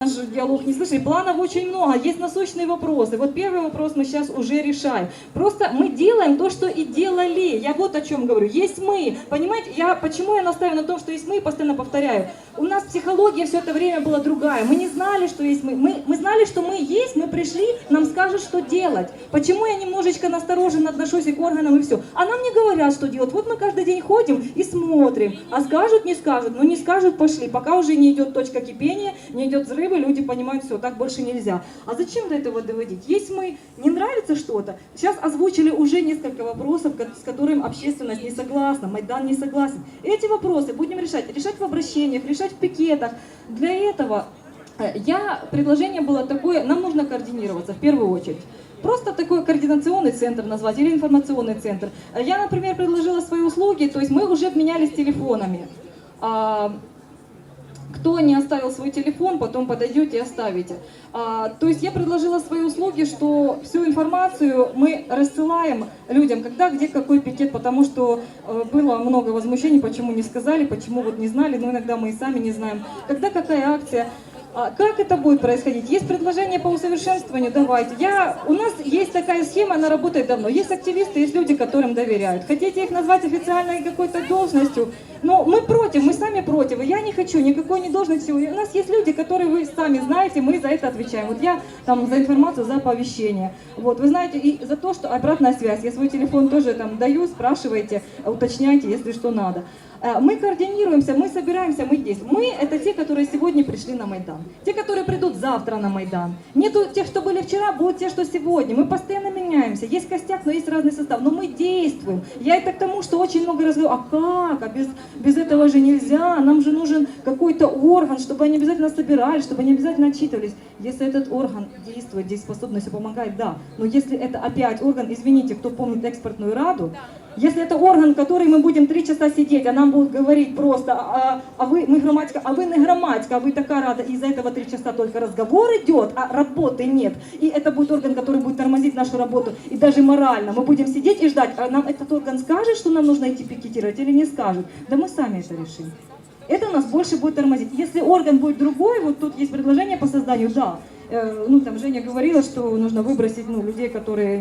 наш диалог не слышали. Планов очень много, есть насущные вопросы. Вот первый вопрос мы сейчас уже решаем. Просто мы делаем то, что и делали. Я вот о чем говорю. Есть мы. Понимаете, я, почему я настаиваю на том, что есть мы, постоянно повторяю. У нас психология все это время была другая. Мы не знали, что есть мы. Мы, мы знали, что мы есть, мы пришли, нам скажут, что делать. Почему я немножечко настороженно отношусь и к органам, и все. А нам не говорят, что делать. Вот мы каждый день ходим и смотрим. А скажут, не скажут. Ну не скажут, пошли. Пока уже не идет точка кипения, не идет взрывы, люди понимают, все, так больше нельзя. А зачем до этого доводить? Есть мы, не нравится что-то. Сейчас озвучили уже несколько вопросов, с которыми общественность не согласна, Майдан не согласен. Эти вопросы будем решать. Решать в обращениях, решать в пикетах. Для этого э, я, предложение было такое, нам нужно координироваться в первую очередь. Просто такой координационный центр назвать или информационный центр. Э, Я, например, предложила свои услуги, то есть мы уже обменялись телефонами. А, кто не оставил свой телефон, потом подойдете и оставите. А, то есть я предложила свои услуги, что всю информацию мы рассылаем людям, когда, где, какой пикет, потому что э, было много возмущений, почему не сказали, почему вот не знали, но иногда мы и сами не знаем, когда какая акция. А Как это будет происходить? Есть предложение по усовершенствованию? Давайте. Я, у нас есть такая схема, она работает давно. Есть активисты, есть люди, которым доверяют. Хотите их назвать официальной какой-то должностью? Но мы против, мы сами против. Я не хочу никакой не должности. У нас есть люди, которые вы сами знаете, мы за это отвечаем. Вот я там за информацию, за оповещение. Вот, вы знаете, и за то, что обратная связь. Я свой телефон тоже там даю, спрашивайте, уточняйте, если что надо. Э, Мы координируемся, мы собираемся, мы действуем. Мы – это те, которые сегодня пришли на Майдан. Те, которые придут завтра на Майдан. Нету тех, что были вчера, будут те, что сегодня. Мы постоянно меняемся. Есть костяк, но есть разный состав. Но мы действуем. Я это к тому, что очень много разговоров. А как? А без, без этого же нельзя. Нам же нужен какой-то орган, чтобы они обязательно собирались, чтобы они обязательно отчитывались. Если этот орган действует, дееспособностью помогает, да. Но если это опять орган, извините, кто помнит экспортную раду, если это орган, который мы будем три часа сидеть, а нам будут говорить просто, а, а вы, мы грамматика, а вы не грамматика, а вы такая рада, и из-за этого три часа только разговор идет, а работы нет. И это будет орган, который будет тормозить нашу работу, и даже морально. Мы будем сидеть и ждать, а нам этот орган скажет, что нам нужно идти пикетировать или не скажет. Да мы сами это решим. Это нас больше будет тормозить. Если орган будет другой, вот тут есть предложение по созданию, да. Э, ну, там Женя говорила, что нужно выбросить ну, людей, которые